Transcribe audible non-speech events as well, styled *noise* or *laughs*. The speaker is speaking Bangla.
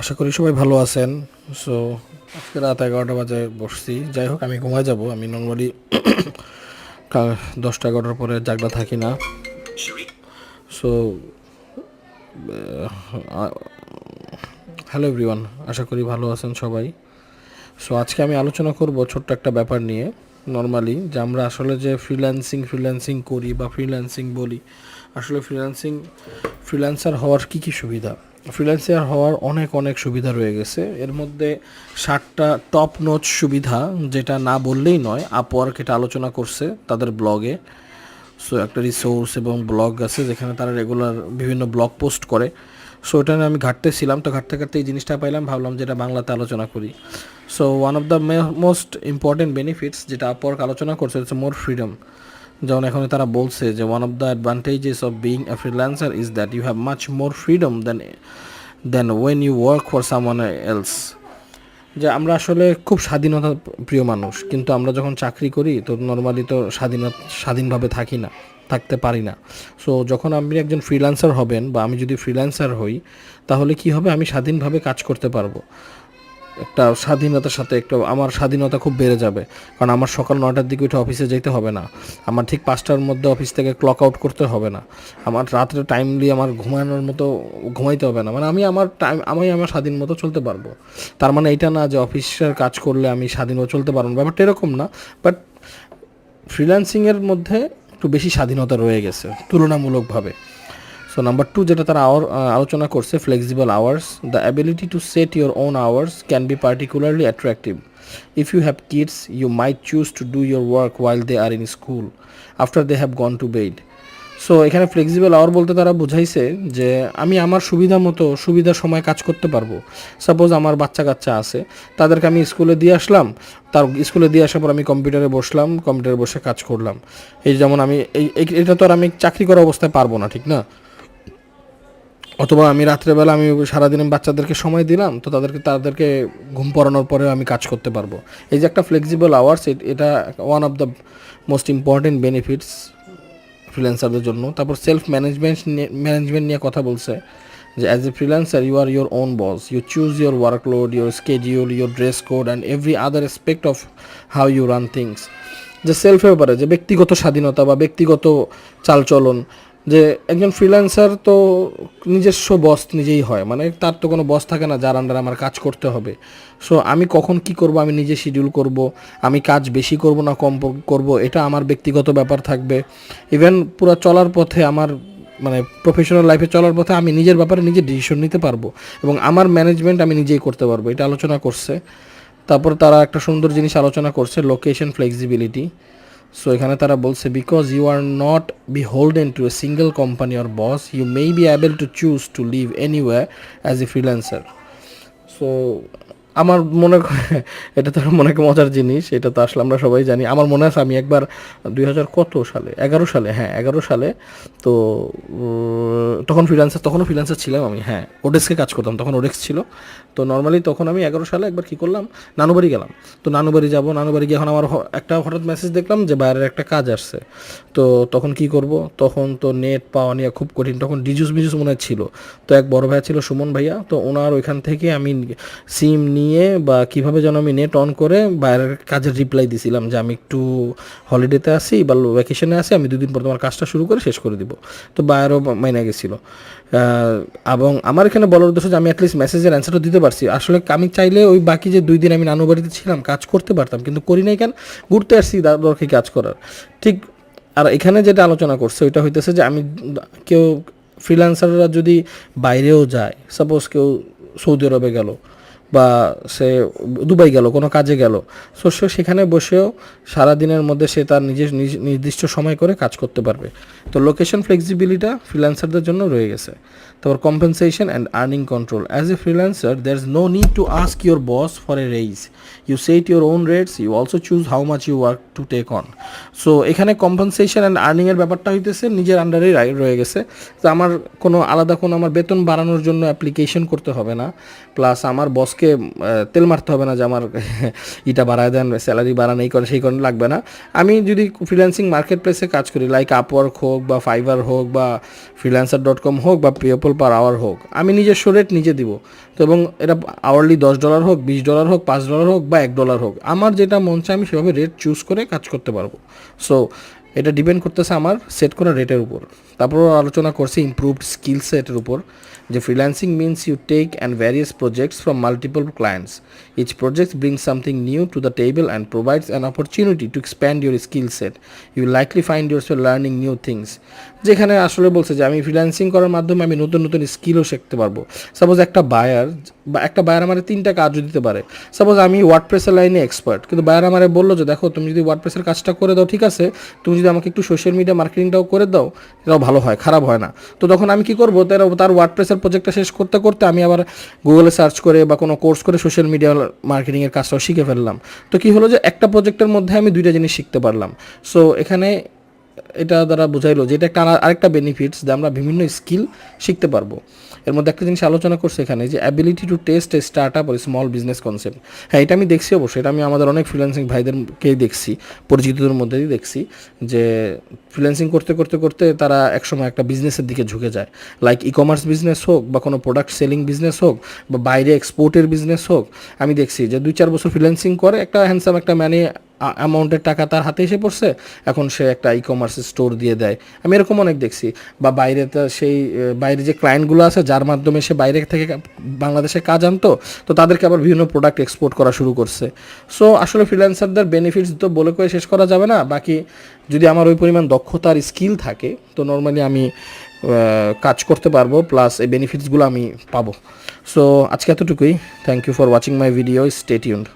আশা করি সবাই ভালো আছেন। সো আজকে রাত এগারোটা বাজে বসছি। যাই হোক, আমি ঘুমায় যাব। আমি নর্মালি *coughs* দশটা এগারোটার পরে জাগনা থাকি না। সো হ্যালো এভরিওয়ান, আশা করি ভালো আছেন সবাই। সো আজকে আমি আলোচনা করব ছোট্ট একটা ব্যাপার নিয়ে। নর্মালি যে আমরা আসলে যে ফ্রিল্যান্সিং ফ্রিল্যান্সিং করি বা ফ্রিল্যান্সিং বলি, আসলে ফ্রিল্যান্সিং ফ্রিল্যান্সার হওয়ার কী কী সুবিধা? ফ্রিল্যান্সার হওয়ার অনেক অনেক সুবিধা রয়ে গেছে। এর মধ্যে ষাটটা টপ নোচ সুবিধা, যেটা না বললেই নয় আপওয়ার্ক এটা আলোচনা করছে তাদের ব্লগে সো একটা রিসোর্স এবং ব্লগ আছে, যেখানে তারা রেগুলার বিভিন্ন ব্লগ পোস্ট করে। সো ওটা আমি ঘাটতেছিলাম, তো ঘাটতে ঘাটতে এই জিনিসটা পাইলাম, ভাবলাম যেটা বাংলাতে আলোচনা করি। So one of the most important benefits যেটা আপওয়ার্ক আলোচনা করছে হচ্ছে মোর ফ্রিডম যেমন এখন তারা বলছে যে one of the advantages of being a freelancer is that you have much more freedom than then when you work for someone else যে আমরা আসলে খুব স্বাধীনতা প্রিয় মানুষ, কিন্তু আমরা যখন চাকরি করি তো নর্মালি তো স্বাধীনতা স্বাধীনভাবে থাকি না, থাকতে পারি না। সো যখন আপনি একজন ফ্রিল্যান্সার হবেন বা আমি যদি ফ্রিল্যান্সার হই, তাহলে কি হবে? আমি স্বাধীনভাবে কাজ করতে পারব। একটা স্বাধীনতার সাথে একটু, আমার স্বাধীনতা খুব বেড়ে যাবে। কারণ আমার সকাল নয়টার দিকে উঠে অফিসে যেতে হবে না। আমার ঠিক পাঁচটার মধ্যে অফিস থেকে ক্লক আউট করতে হবে না। আমার রাত্রে টাইমলি আমার ঘুমানোর মতো ঘুমাইতে হবে না। মানে আমি আমার টাইম আমি আমার স্বাধীন মতো চলতে পারব। তার মানে এটা না যে অফিসের কাজ করলে আমি স্বাধীনভাবে চলতে পারব না। ব্যাপারটা এরকম না। বাট ফ্রিল্যান্সিংয়ের মধ্যে একটু বেশি স্বাধীনতা রয়ে গেছে, তুলনামূলকভাবে। সো নাম্বার টু যেটা তারা আওয়ার আলোচনা করছে flexible hours the ability to set your own hours can be particularly attractive if you have kids you might choose to do your work while they are in school after they have gone to bed so এখানে ফ্লেক্সিবল আওয়ার বলতে তারা বুঝাইছে যে, আমি আমার সুবিধা মতো সুবিধার সময় কাজ করতে পারব। সাপোজ আমার বাচ্চা কাচ্চা আছে, তাদেরকে আমি স্কুলে দিয়ে আসলাম, তার স্কুলে দিয়ে আসার পর আমি কম্পিউটারে বসলাম, কম্পিউটারে বসে কাজ করলাম। এই যেমন আমি, এই- এটা তো আর আমি চাকরি করা অবস্থায় পারব না, ঠিক না? অথবা আমি রাত্রেবেলা আমি সারাদিন বাচ্চাদেরকে সময় দিলাম, তো তাদেরকে তাদেরকে ঘুম পড়ানোর পরেও আমি কাজ করতে পারব। এই যে একটা ফ্লেক্সিবল আওয়ার্স এটা one of the most important benefits ফ্রিল্যান্সারদের জন্য। তারপর সেলফ ম্যানেজমেন্ট ম্যানেজমেন্ট নিয়ে কথা বলছে যে as a freelancer you are your own boss you choose your workload your schedule your dress code and every other aspect of how you run things যে সেলফের ব্যাপারে যে ব্যক্তিগত স্বাধীনতা বা ব্যক্তিগত চালচলন যে একজন ফ্রিল্যান্সার তো নিজস্ব বস নিজেই হয়। মানে তার তো কোনো বস থাকে না, যার আন্ডারে আমার কাজ করতে হবে। সো আমি কখন কি করব, আমি নিজে শিডিউল করব, আমি কাজ বেশি করব না কম করব, এটা আমার ব্যক্তিগত ব্যাপার থাকবে। ইভেন পুরো চলার পথে আমার মানে প্রফেশনাল লাইফে চলার পথে আমি নিজের ব্যাপারে নিজে ডিসিশন নিতে পারব এবং আমার ম্যানেজমেন্ট আমি নিজেই করতে পারব, এটা আলোচনা করছে। তারপর তারা একটা সুন্দর জিনিস আলোচনা করছে লোকেশন ফ্লেক্সিবিলিটি সো এখানে তারা বলছে because you are not be holden to a single company or boss you may be able to choose to leave anyway as a freelancer so আমার মনে এটা তো মনে মজার জিনিস, এটা তো আসলে আমরা সবাই জানি। আমার মনে আছে আমি একবার দুই হাজার কত সালে, এগারো সালে হ্যাঁ এগারো সালে তো তখন ফ্রিলান্সার তখনও ফ্রিল্যান্সার ছিলাম আমি হ্যাঁ ওডেক্সকে কাজ করতাম, তখন ওডেক্স ছিল। তো নর্মালি তখন আমি এগারো সালে একবার কী করলাম? নানুবাড়ি গেলাম। তো নানুবাড়ি যাব, নানুবাড়ি গিয়ে এখন আমার একটা হঠাৎ মেসেজ দেখলাম যে বাইরের একটা কাজ আসছে। তো তখন কি করব? তখন তো নেট পাওয়া নিয়ে খুব কঠিন, তখন ডিজুস মিজুস মনে ছিল। তো এক বড় ভাইয়া ছিল সুমন ভাইয়া, তো ওনার ওইখান থেকে আমি সিম নিয়ে বা কীভাবে যেন আমি নেট অন করে বাইরের কাজের রিপ্লাই দিছিলাম যে আমি একটু হলিডেতে আসি বা ভ্যাকেশনে আসি আমি দুদিন পর তোমার কাজটা শুরু করে শেষ করে দিব। তো বাইরেও মাইনে গেছিল। এবং আমার এখানে বলার উদ্দেশ্য যে আমি অ্যাটলিস্ট মেসেজের অ্যান্সারটা দিতে পারছি। আসলে আমি চাইলে ওই বাকি যে দুই দিন আমি নানু বাড়িতে ছিলাম, কাজ করতে পারতাম, কিন্তু করি নাই কেন? ঘুরতে আসছি দা- দরকার কাজ করার? ঠিক, আর এখানে যেটা আলোচনা করছে ওইটা হইতেছে যে আমি কেউ ফ্রিল্যান্সাররা যদি বাইরেও যায় সাপোজ কেউ সৌদি আরবে গেল বা সে দুবাই গেল, কোনো কাজে গেল। সো সে সেখানে বসেও সারা দিনের মধ্যে সে তার নিজের নিজ- নির্দিষ্ট সময় করে কাজ করতে পারবে। তো লোকেশন ফ্লেক্সিবিলিটা ফ্রিল্যান্সারদের জন্য রয়ে গেছে। তারপর compensation and earning control as a freelancer there is no need to ask your boss for a raise you set your own rates you also choose how much you work to take on so এখানে কম্পেনসেশন অ্যান্ড আর্নিংয়ের ব্যাপারটা হইতেছে, নিজের আন্ডারেই রয়ে গেছে। তো আমার কোনো আলাদা কোনো আমার বেতন বাড়ানোর জন্য অ্যাপ্লিকেশন করতে হবে না। প্লাস আমার বসকে তেল মারতে হবে না যে আমার *laughs* ইটা বাড়ায় দেন, স্যালারি বাড়ান, এই করেন, সেই করেন, লাগবে না। আমি যদি ফ্রিল্যান্সিং মার্কেট প্লেসে কাজ করি লাইক আপওয়ার্ক হোক বা ফাইবার হোক বা ফ্রিল্যান্সার ডট কম হোক বা পিপল পার আওয়ার হোক, আমি নিজস্ব রেট নিজে দিব। তো এবং এটা আওয়ারলি দশ ডলার হোক, বিশ ডলার হোক, পাঁচ ডলার হোক বা এক ডলার হোক, আমার যেটা মন চায় আমি সেভাবে রেট চুজ করে কাজ করতে পারব। সো এটা ডিপেন্ড করতেছে আমার সেট করা রেটের উপর। তারপর আলোচনা করছি ইমপ্রুভড স্কিল সেটের উপর, যে freelancing means you take and various projects from multiple clients each project bring something new to the table and provides an opportunity to expand your skill set you likely find your self learning new things যেখানে আসলে বলছে যে আমি ফ্রিল্যান্সিং করার মাধ্যমে আমি নতুন নতুন স্কিলও শিখতে পারব। সাপোজ একটা বায়ার বা একটা বায়ার আমার তিনটা কাজও দিতে পারে। সাপোজ আমি ওয়ার্ড প্রেসের লাইনে এক্সপার্ট কিন্তু বায়ার আমারে বলল যে, দেখো, তুমি যদি ওয়ার্ড প্রেসের কাজটা করে দাও, ঠিক আছে? তুমি যদি আমাকে একটু সোশ্যাল মিডিয়া মার্কেটিংটাও করে দাও, এটাও ভালো হয়, খারাপ হয় না। তো তখন আমি কি করব? তার তার ওয়ার্ড প্রেসের প্রজেক্টটা শেষ করতে করতে আমি আবার গুগলে সার্চ করে বা কোনো কোর্স করে সোশ্যাল মিডিয়া মার্কেটিংয়ের কাজটাও শিখে ফেললাম। তো কি হলো যে, একটা প্রজেক্টের মধ্যে আমি দুইটা জিনিস শিখতে পারলাম। সো এখানে এটা দ্বারা বোঝাইলো যে, এটা একটা আরেকটা বেনিফিটস যে, আমরা বিভিন্ন স্কিল শিখতে পারব। এর মধ্যে একটা জিনিস আলোচনা করছে এখানে যে ability to test a start up small business concept হ্যাঁ এটা আমি দেখছি অবশ্যই, এটা আমি আমাদের অনেক ফ্রিল্যান্সিং ভাইদেরকেই দেখছি, পরিচিতদের মধ্যেই দেখছি যে ফ্রিল্যান্সিং করতে করতে করতে তারা একসময় একটা বিজনেসের দিকে ঝুঁকে যায়। লাইক ই কমার্স বিজনেস হোক বা কোনো প্রোডাক্ট সেলিং বিজনেস হোক বা বাইরে এক্সপোর্টের বিজনেস হোক, আমি দেখছি যে দুই, চার বছর ফ্রিল্যান্সিং করে একটা হ্যান্ডসাম একটা ম্যানে অ্যামাউন্টের টাকা তার হাতে এসে পড়ছে, এখন সে একটা ই কমার্স স্টোর দিয়ে দেয়। আমি এরকম অনেক দেখছি। বা বাইরে সেই বাইরে যে ক্লায়েন্টগুলো আছে, যার মাধ্যমে সে বাইরে থেকে বাংলাদেশে কাজ আনতো, তো তাদেরকে আবার বিভিন্ন প্রোডাক্ট এক্সপোর্ট করা শুরু করছে। সো আসলে ফ্রিল্যান্সারদের বেনিফিটস তো বলে করে শেষ করা যাবে না। বাকি যদি আমার ওই পরিমাণ দক্ষতার স্কিল থাকে, তো নর্মালি আমি কাজ করতে পারব প্লাস এই বেনিফিটসগুলো আমি পাবো। সো আজকে এতটুকুই। Thank you for watching my video stay tuned